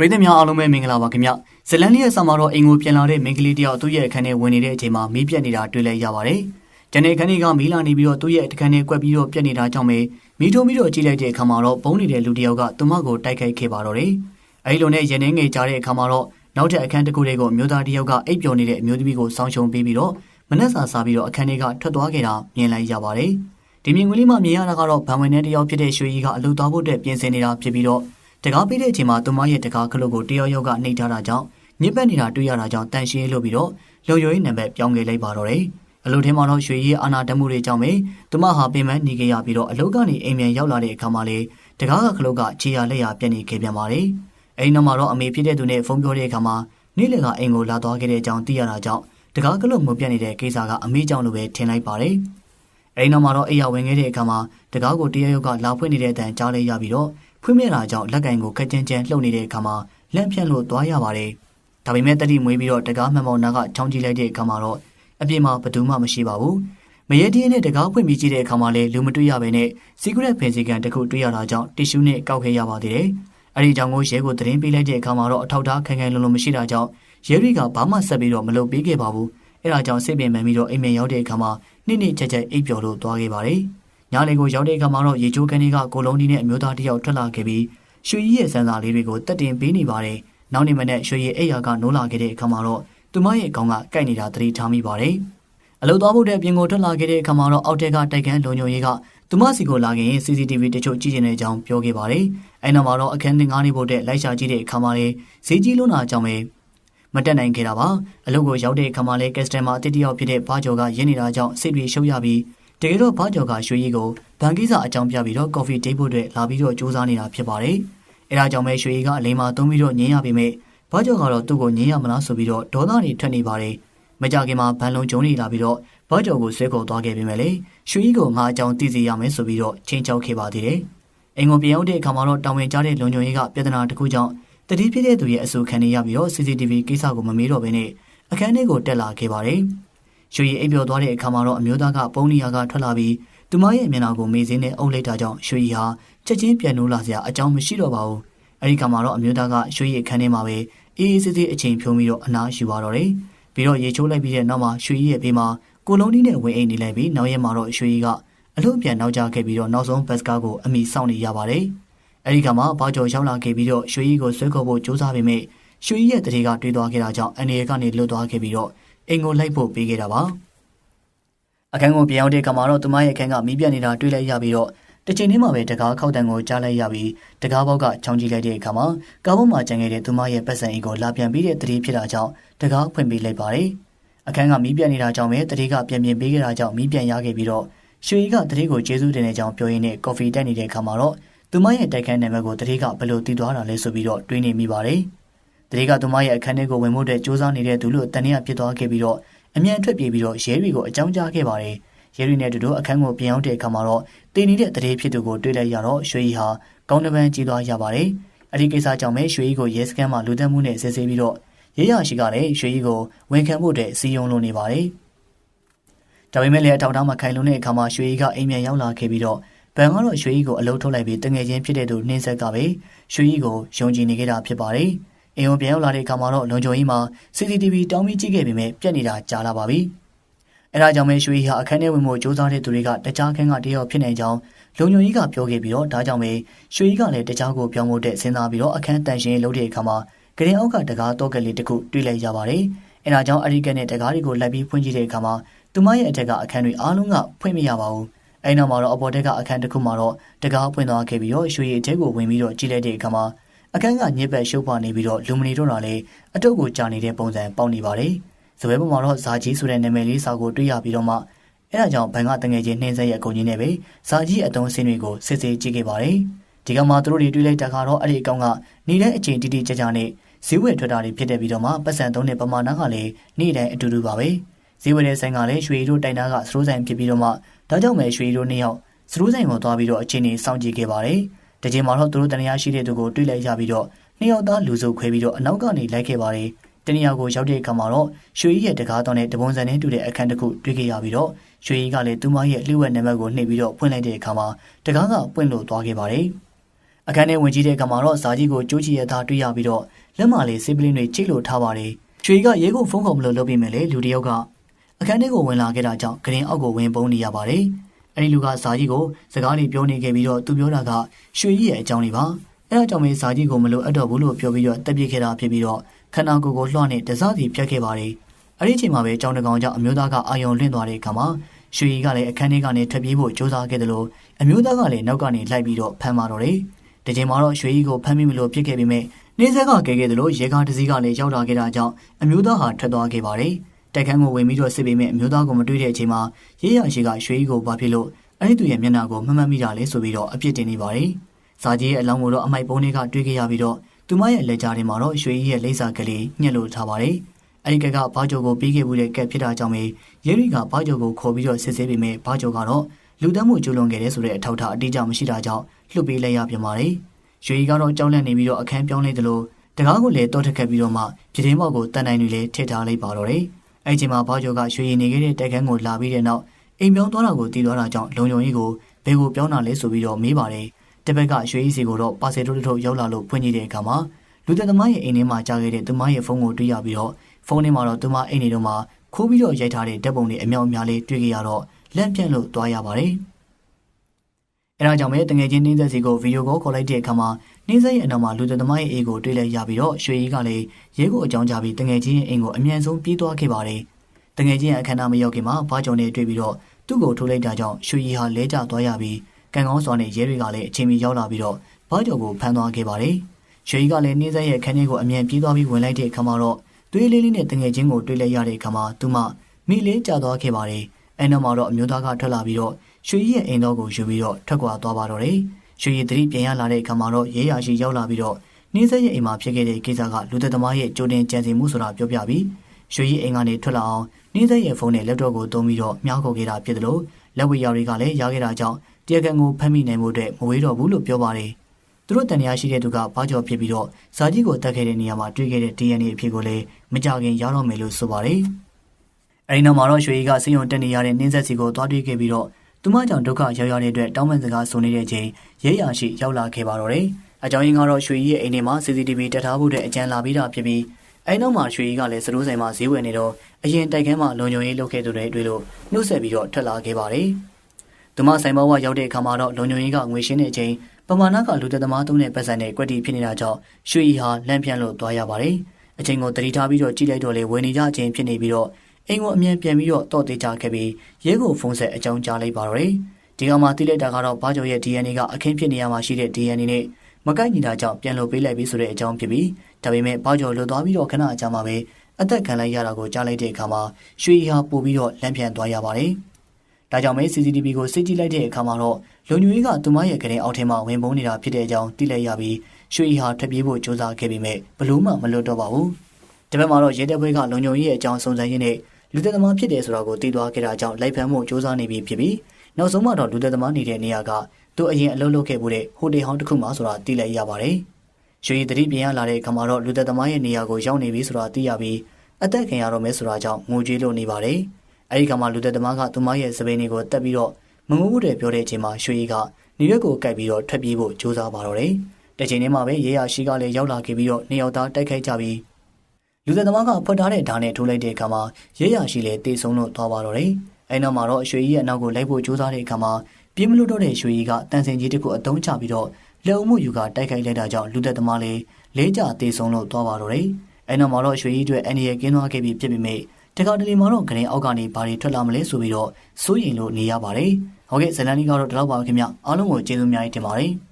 ပရိသတ်များအားလုံးပဲမင်္ဂလာပါခင်ဗျဇလန်လေးရဲ့ဆောင်းမှာတော့အိမ်ကိုပြန်လာတဲ့မိန်းကလေးတယောက်သူ့ရဲ့အခန်းထဲဝင်နေတဲ့အချိန်မှာမီးပြတ်နေတာတွေ့လိုက်ရပါတယ်ကျန်တဲ့ခန်းတွေကမီးလာနေပြီးတော့သူ့ရဲ့အခန်းထဲကွက်ပြီးတော့ပြတ်နေတာကြောင့်ပဲမီးထုံးပြီးတော့ကြည့်လိုက်တဲ့အခါမှာတော့ပုံနေတဲ့လူတယောက်ကသူမကိုတိုက်ခိုက်ခဲ့ပါတော့တယ်အဲဒီလိုနဲ့ရနေငယ်ကြားတဲ့အခါမှာတော့နောက်ထပ်အခန်းတစ်ခုတွေကိုအမျိုးသားတယောက်ကအိပ်ပျော်နေတဲ့အမျိုးသမီးကိုစောင်းရှုံပေးပြီးတော့မနှက်စာစားပြီးတော့အခန်းထဲကထွက်သွားခဲ့တာမြင်လိုက်ရပါတယ်ဒီမြင်ကွင်းလေးမှာမြင်ရတာကတော့ဗန်ဝင်တဲ့တယောက်ဖြစ်တဲ့ရွှေကြီးကအလူသွားဖို့အတွက်ပြင်ဆင်နေတာဖြစ်ပြီးတော့ တကားပေးတဲ့အချိန်မှာသူမရဲ့တကားခလုတ်ကိုတယောက်ယောက်ကနှိပ်ထားတာကြောင့်ညစ်ပတ်နေတာတွေ့ရတာကြောင့်တန်ရှင်းလို့ပြီးတော့လုံယိုရေးနံပါတ်ပြောင်းခဲ့လိုက်ပါတော့တယ်။အလုပ်ထဲမှာတော့ရွှေကြီးအာနာတမှုတွေကြောင့်ပဲသူမဟာပင်မနေခဲ့ရပြီးတော့အလုပ်ကနေအိမ်ပြန်ရောက်လာတဲ့အခါမှာလေတကားကခလုတ်ကခြေရလက်ရပြက်နေခဲ့ပြန်ပါတယ်။အဲဒီနောက်မှာတော့အမေဖြစ်တဲ့သူနဲ့ဖုန်းပြောတဲ့အခါမှာနေ့လည်ကအိမ်ကိုလာသွားခဲ့တဲ့အကြောင်းသိရတာကြောင့်တကားကလုတ်မပြတ်နေတဲ့ကိစ္စကအမေကြောင့်လို့ပဲထင်လိုက်ပါတယ်။အဲဒီနောက်မှာတော့အိယာဝင်ခဲ့တဲ့အခါမှာတကားကိုတရရုပ်ကလာဖွင့်နေတဲ့အတန်ကြားလိုက်ရပြီးတော့ ဖွင့်မြတာကြောင့်လက်ကင်ကိုခက်ချင်းချင်းလှုပ်နေတဲ့အခါမှာလက်ဖြန့်လို့သွားရပါတယ်။ဒါပေမဲ့တတိမွေးပြီးတော့တကားမှန်ပေါင်းနာကချောင်းကြည့်လိုက်တဲ့အခါမှာတော့အပြင်မှာဘယ်သူမှမရှိပါဘူး။မရေတင်းနဲ့တကားဖွင့်ပြီးကြည့်တဲ့အခါမှာလည်းလူမတွေ့ရဘဲနဲ့စီကရက်ဖင်စီကန်တစ်ခုတွေ့ရတာကြောင့်တီရှူးနဲ့ကောက်ခဲ့ရပါသေးတယ်။အဲဒီကြောင့်ကိုရဲကိုသတင်းပေးလိုက်တဲ့အခါမှာတော့အထောက်ထားခိုင်ခိုင်လုံလုံမရှိတာကြောင့်ရဲတွေကဘာမှဆက်ပြီးတော့မလုပ်ပေးခဲ့ပါဘူး။အဲဒါကြောင့်စိတ်ပင်ပန်းပြီးတော့အိမ်မက်ရောက်တဲ့အခါမှာနေ့နေ့ချက်ချက်အိပ်ပျော်လို့သွားခဲ့ပါတယ်။ ညလေကိုရောက်တဲ့အခါမှာတော့ရေချိုးကန်တွေကကိုလုံးဒီနဲ့အမျိုးသားတစ်ယောက်ထွက်လာခဲ့ပြီးရွှေကြီးရဲ့စံစာလေးတွေကိုတက်တင်ပေးနေပါတယ်။နောက်နေ့မနေ့ရွှေကြီးအိယာကနိုးလာခဲ့တဲ့အခါမှာတော့သူမရဲ့ခေါင်းကကိုက်နေတာသတိထားမိပါတယ်။အလုပ်သွားဖို့တဲ့ပြင်ကိုထွက်လာခဲ့တဲ့အခါမှာတော့အောက်ထက်ကတိုက်ခန်းလုံခြုံရေးကသူမစီကိုလာခင် CCTV တချို့ကြည့်နေတဲ့အကြောင်းပြောခဲ့ပါတယ်။အဲနောက်မှာတော့အခန်းငါးနေဖို့တဲ့လိုက်ရှာကြည့်တဲ့အခါမှာလေဈေးကြီးလွန်းတာကြောင့်ပဲမတက်နိုင်ခဲ့တာပါ။အလုပ်ကိုရောက်တဲ့အခါမှာလေကက်စတမာအတစ်တယောက်ဖြစ်တဲ့ဘာကျော်ကရင်းနေတာကြောင့်စိတ်တွေရှုပ်ရပြီး တကယ်တော့ဘာကျော်ကရွှေကြီးကိုဘန်ကိစ္စအကြောင်းပြပြီးတော့ကော်ဖီတိတ်ဖို့အတွက်လာပြီးတော့စူးစမ်းနေတာဖြစ်ပါတယ်။အဲဒါကြောင့်ပဲရွှေကြီးကအလိမ်မာသုံးပြီးတော့ညင်းရပေမဲ့ဘာကျော်ကတော့သူ့ကိုညင်းရမလားဆိုပြီးတော့ဒေါသတွေထွက်နေပါတယ်။မကြခင်မှာဘန်လုံးကျုံနေလာပြီးတော့ဘာကျော်ကိုဆွဲခေါ်သွားခဲ့ပေမဲ့လေရွှေကြီးကိုငါအကြောင်းသိစေရမယ်ဆိုပြီးတော့ချင်းချောက်ခဲ့ပါသေးတယ်။အင်ကိုပြန်ရောက်တဲ့အခါမှာတော့တောင်ဝင်ကြားတဲ့လုံခြုံရေးကပြဿနာတစ်ခုကြောင့်တတိဖြစ်တဲ့သူရဲ့အဆိုခံနေရပြီးတော့ CCTV ကိစ္စကိုမမေးတော့ဘဲနဲ့အခန်းထဲကိုတက်လာခဲ့ပါတယ်။ ရွှေရီအိပ်ပျော်သွားတဲ့အခါမှာတော့အမျိုးသားကပုံနီယာကထွက်လာပြီးသူမရဲ့မျက်နှာကိုမေးစင်းနဲ့အုပ်လိုက်တာကြောင့်ရွှေရီဟာချက်ချင်းပြန်နိုးလာစရာအကြောင်းမရှိတော့ပါဘူး။အဲဒီခါမှာတော့အမျိုးသားကရွှေရီအခန်းထဲမှာပဲအေးအေးဆေးဆေးအချိန်ဖြုံးပြီးတော့အနားယူသွားတော့တယ်။ပြီးတော့ရေချိုးလိုက်ပြီးတဲ့နောက်မှာရွှေရီရဲ့ဘေးမှာကိုလုံးကြီးနဲ့ဝင်အိမ်နေလိုက်ပြီးနောက်ရက်မှာတော့ရွှေရီကအလို့ပြန်နောက်ကျခဲ့ပြီးတော့နောက်ဆုံးဘတ်စကားကိုအမိစောင့်နေရပါတယ်။အဲဒီကမှဘာကျော်ရောက်လာခဲ့ပြီးတော့ရွှေကြီးကိုဆွဲခေါ်ဖို့ကြိုးစားပေမဲ့ရွှေကြီးရဲ့တရေကတွေးသွားခဲ့တာကြောင့်အနေရကနေလွတ်သွားခဲ့ပြီးတော့ အိမ်ကိုလိုက်ဖို့ပေးခဲ့တာပါအခန်းကိုပြန်ရောက်တဲ့ကမှာတော့သူမရဲ့အခန်းကမီးပြတ်နေတာတွေ့လိုက်ရပြီးတော့တစ်ချိန်လေးမှာပဲတကားခောက်တန်ကိုကြားလိုက်ရပြီးတကားဘောက်ကချောင်းကြည့်လိုက်တဲ့အခါမှာကားဘောက်မှာကျန်ခဲ့တဲ့သူမရဲ့ပတ်စံအိမ်ကိုလာပြန်ပြီးတဲ့တရေဖြစ်တာကြောင့်တကားဖွင့်ပေးလိုက်ပါတယ်အခန်းကမီးပြတ်နေတာကြောင့်ပဲတရေကပြန်ပြင်ပေးခဲ့တာကြောင့်မီးပြန်ရခဲ့ပြီးတော့ရွှေကြီးကတရေကိုကျေးဇူးတင်တဲ့ကြောင်းပြောရင်းနဲ့ကော်ဖီတက်နေတဲ့အခါမှာတော့သူမရဲ့တိုက်ခန်းနာမည်ကိုတရေကဘယ်လိုတည်သွားတာလဲဆိုပြီးတော့တွေးနေမိပါတယ်။ တရေကသူမရဲ့အခန်းထဲကိုဝင်ဖို့တဲ့စူးစမ်းနေတဲ့သူလို့တန်ရဖြစ်သွားခဲ့ပြီးတော့အမြန်ထွက်ပြေးပြီးတော့ရဲတွေကိုအကြောင်းကြားခဲ့ပါတယ်။ရဲတွေနဲ့တူတူအခန်းကိုပြန်ရောက်တဲ့အခါမှာတော့တည်နေတဲ့တရေဖြစ်သူကိုတွေ့လိုက်ရတော့ရွှေကြီးဟာကောင်းတပန်းကြီးသွားရပါတယ်။အဲဒီကိစ္စကြောင့်ပဲရွှေကြီးကိုရဲစခန်းမှာလူတက်မှုနဲ့စစ်ဆေးပြီးတော့ရဲရရှိကလည်းရွှေကြီးကိုဝန်ခံဖို့တဲ့စီယုံလိုနေပါတယ်။ဒါပေမဲ့လည်းအထောက်အထားမခိုင်လုံတဲ့အခါမှာရွှေကြီးကအိမ်ပြန်ရောက်လာခဲ့ပြီးတော့ဘန်ကတော့ရွှေကြီးကိုအလုံးထုတ်လိုက်ပြီးတငယ်ချင်းဖြစ်တဲ့သူနှင်းဆက်ကပဲရွှေကြီးကိုယုံကြည်နေခဲ့တာဖြစ်ပါတယ်။ အိမ်ကိုပြန်ရောက်လာတဲ့အခါမှာတော့လုံခြုံရေးမှာ CCTV တောင်းပြီးကြည့်ခဲ့ပေမဲ့ပြက်နေတာကြာလာပါပြီ။အဲဒါကြောင့်ပဲရွှေကြီးဟာအခန်းထဲဝင်ဖို့စူးစမ်းတဲ့သူတွေကတခြားခန်းကတယောက်ဖြစ်နေကြောင်းလုံခြုံရေးကပြောခဲ့ပြီးတော့ဒါကြောင့်ပဲရွှေကြီးကလည်းတခြားကိုပြောင်းဖို့တဲ့စဉ်းစားပြီးတော့အခန်းတန်ရှင်းလုပ်တဲ့အခါမှာကရင်အောက်ကတကားတော့ကလေးတစ်ခုတွေ့လိုက်ရပါတယ်။အဲဒါကြောင့်အရိကနဲ့တကားတွေကိုလိုက်ပြီးဖွင့်ကြည့်တဲ့အခါမှာသူမရဲ့အထက်ကအခန်းတွေအားလုံးကဖွင့်မရပါဘူး။အဲဒီနောက်မှာတော့အပေါ်တက်ကအခန်းတစ်ခုမှာတော့တကားပွင့်သွားခဲ့ပြီးတော့ရွှေရည်တဲကိုဝင်ပြီးတော့ကြည့်လိုက်တဲ့အခါမှာ အခန်းကညစ်ပတ်ရှုပ်ပွားနေပြီးတော့လူမနေတော့တာလေအတုပ်ကိုကြာနေတဲ့ပုံစံပေါက်နေပါတယ်။ဇပွဲပေါ်မှာတော့ဇာကြီးဆိုတဲ့နာမည်လေးစာကိုတွေ့ရပြီးတော့မှအဲဒါကြောင့်ဘန်ကတငယ်ချင်းနှင်းဆက်ရဲ့အကူကြီးနဲ့ပဲဇာကြီးအတုံးစင်းတွေကိုစစ်ဆေးကြည့်ခဲ့ပါတယ်။ဒီကမှာသူတို့တွေတွေ့လိုက်တာကတော့အဲ့ဒီအကောင်ကနေတဲ့အချိန်တိတိကျကျနဲ့ဈေးဝယ်ထွက်တာတွေဖြစ်တဲ့ပြီးတော့မှပတ်စံသုံးတဲ့ပမာဏကလည်းနေ့တိုင်းအတူတူပါပဲ။ဈေးဝယ်တဲ့ဆိုင်ကလည်းရွှေတို့တိုင်တာကစရိုးဆိုင်ဖြစ်ပြီးတော့မှဒါကြောင့်ပဲရွှေတို့နှစ်ယောက်စရိုးဆိုင်ကိုသွားပြီးတော့အချင်းနေစောင့်ကြည့်ခဲ့ပါတယ်။ တကြိမ်မှာတော့သူတို့တနရာရှိတဲ့သူကိုတွေ့လိုက်ရပြီးတော့နှစ်ယောက်သားလူစုခွဲပြီးတော့အနောက်ကနေလိုက်ခဲ့ပါတယ်။တနရာကိုရောက်တဲ့အခါမှာတော့ရွှေကြီးရဲ့တကားတောင်းတဲ့တပုံစံနဲ့တူတဲ့အခန်းတစ်ခုတွေ့ခဲ့ရပြီးတော့ရွှေကြီးကလည်းသူမရဲ့လှည့်ဝက်နံပါတ်ကိုနှိပ်ပြီးတော့ဖွင့်လိုက်တဲ့အခါမှာတကားကပွင့်လို့သွားခဲ့ပါတယ်။အခန်းထဲဝင်ကြည့်တဲ့အခါမှာတော့ဇာကြီးကိုကြိုးချီရသားတွေ့ရပြီးတော့လက်မလေးစေးပလင်းတွေချိတ်လို့ထားပါတယ်ရွှေကရဲကိုဖုန်းခေါ်မလို့လုပ်ပြီးမယ်လေလူတစ်ယောက်ကအခန်းထဲကိုဝင်လာခဲ့တာကြောင့်ဂရင်အောက်ကိုဝင်ပုန်းနေရပါတယ် အဲဒီလူကဇာကြီးကိုစကားလေးပြောနေခဲ့ပြီးတော့သူပြောတာကရွှေကြီးရဲ့အကြောင်းလေးပါအဲဒါကြောင့်မေဇာကြီးကိုမလို့အပ်တော့ဘူးလို့ပြောပြီးတော့တက်ပြစ်ခဲ့တာဖြစ်ပြီးတော့ခန္ဓာကိုယ်ကိုလွှမ်းနေတစားစီဖြတ်ခဲ့ပါတယ်အဲ့ဒီအချိန်မှာပဲကြောင်တကောင်ကြောင့်အမျိုးသားကအာယုံလွင့်သွားတဲ့အခါမှာရွှေကြီးကလည်းအခန်းထဲကနေထွက်ပြေးဖို့ကြိုးစားခဲ့တယ်လို့အမျိုးသားကလည်းနောက်ကနေလိုက်ပြီးတော့ဖမ်းပါတော့တယ်။ဒီချိန်မှာတော့ရွှေကြီးကိုဖမ်းမိမလို့ပြစ်ခဲ့ပေမဲ့နေဆက်ကကဲခဲ့တယ်လို့ရေကားတစ်စီးကလည်းရောက်လာခဲ့တာကြောင့်အမျိုးသားဟာထွက်သွားခဲ့ပါတယ်။ တက်ခန်းကိုဝင်ပြီးတော့စစ်ပေမဲ့အမျိုးသားကိုမတွေ့တဲ့အချိန်မှာရေးရရှိကရွှေကြီးကိုဘာဖြစ်လို့အဲ့ဒီသူရဲ့မျက်နှာကိုမမှတ်မိတာလဲဆိုပြီးတော့အပြစ်တင်နေပါတယ်။စာကြီးရဲ့အလောင်းကိုတော့အမိုက်ပုံးတွေကတွေ့ခဲ့ရပြီးတော့သူမရဲ့လက်ကြားထဲမှာတော့ရွှေကြီးရဲ့လိပ်စာကလေးညှက်လို့ထားပါတယ်။အဲဒီကကဘာဂျိုကိုပြီးခဲ့မှုတဲ့ကက်ဖြစ်တာကြောင့်ပဲရဲရီကဘာဂျိုကိုခေါ်ပြီးတော့စစ်ဆေးပေမဲ့ဘာဂျိုကတော့လူတမ်းမှုကျူးလွန်ခဲ့တဲ့ဆိုတဲ့အထောက်အထားအတိအကျမရှိတာကြောင့်လွှတ်ပေးလိုက်ရပြန်ပါတယ်။ရွှေကြီးကတော့ကြောက်လန့်နေပြီးတော့အခန်းပြောင်းလိုက်တယ်လို့တကားကိုလည်းတောထက်ခတ်ပြီးတော့မှပြည်ထင်းဘောက်ကိုတန်တိုင်တွေလည်းထည့်ထားလိုက်ပါတော့တယ်။ အဲဒီချိန်မှာဘာဂျိုကရွှေရည်နေခဲ့တဲ့တိုက်ခန်းကိုလာပြီးတဲ့နောက်အိမ်ပြောင်းသွားတာကိုတည်သွားတာကြောင့်လုံယုံကြီးကိုဘယ်ကိုပြောင်းတာလဲဆိုပြီးတော့မေးပါတယ်။တစ်ဘက်ကရွှေကြီးစီကိုတော့ပါစေတိုးတိုးရောက်လာလို့ဖွင့်ကြည့်တဲ့အခါမှာလူသက်သမားရဲ့အိမ်ထဲမှာကြားခဲ့တဲ့သူမရဲ့ဖုန်းကိုတွေ့ရပြီးတော့ဖုန်းထဲမှာတော့သူမအိမ်နေတော့မှခိုးပြီးတော့ရိုက်ထားတဲ့ဓာတ်ပုံတွေအမြောက်အများလေးတွေ့ခဲ့ရတော့လက်ပြန့်လို့သွားရပါတယ်။ အဲဒါကြောင့်ပဲတငယ်ချင်းနှင်းသက်စီကိုဗီဒီယိုကောခေါ်လိုက်တဲ့အခါမှာနှင်းသက်ရဲ့အနောက်မှာလူသက်သမားရဲ့အိမ်ကိုတွေ့လိုက်ရပြီးတော့ရွှေကြီးကလည်းရဲကိုအကြောင်းကြားပြီးတငယ်ချင်းရဲ့အိမ်ကိုအမြန်ဆုံးပြေးသွားခဲ့ပါတယ်။တငယ်ချင်းရဲ့အခမ်းအနားမရောက်ခင်မှာဘာကြောင့်လဲတွေ့ပြီးတော့သူ့ကိုထိုးလိုက်တာကြောင့်ရွှေကြီးဟာလဲကျသွားရပြီးကံကောင်းစွာနဲ့ရဲတွေကလည်းအချိန်မီရောက်လာပြီးတော့ဘာကြောင့်ကိုဖမ်းသွားခဲ့ပါတယ်။ရွှေကြီးကလည်းနှင်းဆက်ရဲ့ခန်းထဲကိုအမြန်ပြေးသွားပြီးဝင်လိုက်တဲ့အခါမှာတော့သွေးလေးလေးနဲ့တငယ်ချင်းကိုတွေ့လိုက်ရတဲ့အခါမှာသူမမိလေးကျသွားခဲ့ပါတယ်။အဲနောက်မှာတော့အမျိုးသားကထွက်လာပြီးတော့ ရွှေကြီးရဲ့အိမ်တော်ကိုယူပြီးတော့ထွက်ခွာသွားပါတော့တယ်။ရွှေကြီးတတိပြန်ရလာတဲ့အခါမှာတော့ရဲရရှိရောက်လာပြီးတော့နှင်းဆက်ရဲ့အိမ်မှာဖြစ်ခဲ့တဲ့ကိစ္စကလူသက်သမားရဲ့ကြိုတင်ကြံစည်မှုဆိုတာပြောပြပြီးရွှေကြီးအိမ်ကနေထွက်လာအောင်နှင်းဆက်ရဲ့ဖုန်းနဲ့လက်တော့ကိုသုံးပြီးတော့မြောက်ခေါ်ခဲ့တာဖြစ်တယ်လို့လက်ဝဲရော်တွေကလည်းရခဲ့တာကြောင့်တရားခံကိုဖမ်းမိနိုင်မှုအတွက်မဝေးတော့ဘူးလို့ပြောပါတယ်။သူတို့တန်ရာရှိတဲ့သူကဘာကြောဖြစ်ပြီးတော့ဇာကြီးကိုတတ်ခဲ့တဲ့နေရာမှာတွေ့ခဲ့တဲ့ DNA အဖြစ်ကိုလည်းမကြခင်ရတော့မယ်လို့ဆိုပါတယ်။အဲဒီနောက်မှာတော့ရွှေကြီးကစိတ်ုံတက်နေရတဲ့နှင်းဆက်စီကိုသွားတွေ့ခဲ့ပြီးတော့ သူမကြောင့်ဒုက္ခရောက်ရတဲ့အတွက်တောင်းပန်စကားဆိုနေတဲ့ချိန်ရဲရရှိရောက်လာခဲ့ပါတော့တယ်။အကြောင်းရင်းကတော့ရွှေကြီးရဲ့အိမ်ထဲမှာ CCTV တက်ထားဖို့တဲ့အကြံလာပြီးတာဖြစ်ပြီးအဲနောက်မှာရွှေကြီးကလည်းစတိုးဆိုင်မှာဈေးဝယ်နေတော့အရင်တိုက်ခန်းမှာလုံခြုံရေးလုပ်ခဲ့သူတွေတွေ့လို့နှုတ်ဆက်ပြီးတော့ထွက်လာခဲ့ပါတယ်။သူမဆိုင်ဘဝရောက်တဲ့အခါမှာတော့လုံခြုံရေးကငွေရှင်းတဲ့အချိန်ပမာဏကလူသက်သမားသုံးတဲ့ပတ်စံနဲ့ကွက်တီဖြစ်နေတာကြောင့်ရွှေကြီးဟာလန့်ပြန်လို့သွားရပါတယ်။အချိန်ကိုတတိထားပြီးတော့ကြည့်လိုက်တော့လေဝယ်နေကြအချိန်ဖြစ်နေပြီးတော့ အိမ်ကိုအမြန်ပြန်ပြီးတော့တော့တေးကြခဲ့ပြီးရဲကိုဖုန်းဆက်အကြောင်းကြားလိုက်ပါတော့တယ်။ဒီကမှာတိလိုက်တာကတော့ဘာကျော်ရဲ့ DNA ကအခင်းဖြစ်နေရမှာရှိတဲ့ DNA နဲ့မကိုက်ညီတာကြောင့်ပြန်လို့ပေးလိုက်ပြီးဆိုတဲ့အကြောင်းဖြစ်ပြီးဒါပေမဲ့ဘာကျော်လွတ်သွားပြီးတော့ခဏအကြာမှာပဲအသက်ခံလိုက်ရတာကိုကြားလိုက်တဲ့အခါမှာရွှေဟာပို့ပြီးတော့လန့်ပြန်သွားရပါတယ်။ဒါကြောင့်ပဲ CCTV ကိုစစ်ကြည့်လိုက်တဲ့အခါမှာတော့လုံညွေကသူမရဲ့ကလေးအောက်ထဲမှာဝင်ပုံးနေတာဖြစ်တဲ့အကြောင်းသိလိုက်ရပြီးရွှေဟာထွက်ပြေးဖို့ကြိုးစားခဲ့ပေမဲ့ဘလို့မှမလွတ်တော့ပါဘူး။ ဒီဘက်မှာတော့ရဲတပ်ဖွဲ့ကလုံညွေရဲ့အကြောင်းစုံစမ်းရင်းနဲ့လူသက်သမားဖြစ်တယ်ဆိုတာကိုသိသွားခဲ့တာကြောင့်လိုက်ဖမ်းဖို့ကြိုးစားနေပြီဖြစ်ပြီးနောက်ဆုံးမှတော့လူသက်သမားနေတဲ့နေရာကသူအရင်အလုပ်လုပ်ခဲ့မှုတဲ့ဟိုတယ်ဟောင်းတစ်ခုမှဆိုတာသိလိုက်ရပါတယ်။ရွှေတတိပြန်ရလာတဲ့အခါမှာတော့လူသက်သမားရဲ့နေရာကိုရောက်နေပြီဆိုတာသိရပြီးအသက်ခံရတော့မယ်ဆိုတာကြောင့်ငိုကြွေးလို့နေပါတယ်။အဲဒီကမှလူသက်သမားကသူမရဲ့စပင်းတွေကိုတက်ပြီးတော့မငိုဘူးတဲ့ပြောတဲ့အချိန်မှာရွှေကြီးကနေရွက်ကိုကပ်ပြီးတော့ထွက်ပြေးဖို့ကြိုးစားပါတော့တယ်။တစ်ချိန်တည်းမှာပဲရေရရှိကလည်းရောက်လာခဲ့ပြီးတော့နေရောက်သားတိုက်ခိုက်ကြပြီး လူသက်သမားကဖွက်ထားတဲ့ဓာတ်နဲ့ထိုးလိုက်တဲ့အခါမှာရဲရရှိလည်းတေဆုံးလို့သွားပါတော့တယ်။အဲနောက်မှာတော့ရွှေကြီးရဲ့အနောက်ကိုလိုက်ဖို့ကြိုးစားတဲ့အခါမှာပြင်းမလို့တော့တဲ့ရွှေကြီးကတန်စင်ကြီးတစ်ခုအတုံးချပြီးတော့လက်အုပ်မှုယူကတိုက်ခိုက်လိုက်တာကြောင့်လူသက်သမားလည်းလေးကြတေဆုံးလို့သွားပါတော့တယ်။အဲနောက်မှာတော့ရွှေကြီးအတွက်အန်ဒီရဲ့ကင်းသွားခဲ့ပြီးဖြစ်ပေမဲ့တခါတလေမှာတော့ဂရင်အောက်ကနေဘာတွေထွက်လာမလဲဆိုပြီးတော့စိုးရိမ်လို့နေရပါတယ်။ဟုတ်ကဲ့ဇလန်ကြီးကတော့ဒီလောက်ပါခင်ဗျ။အားလုံးကိုကျေးဇူးများတင်ပါတယ်။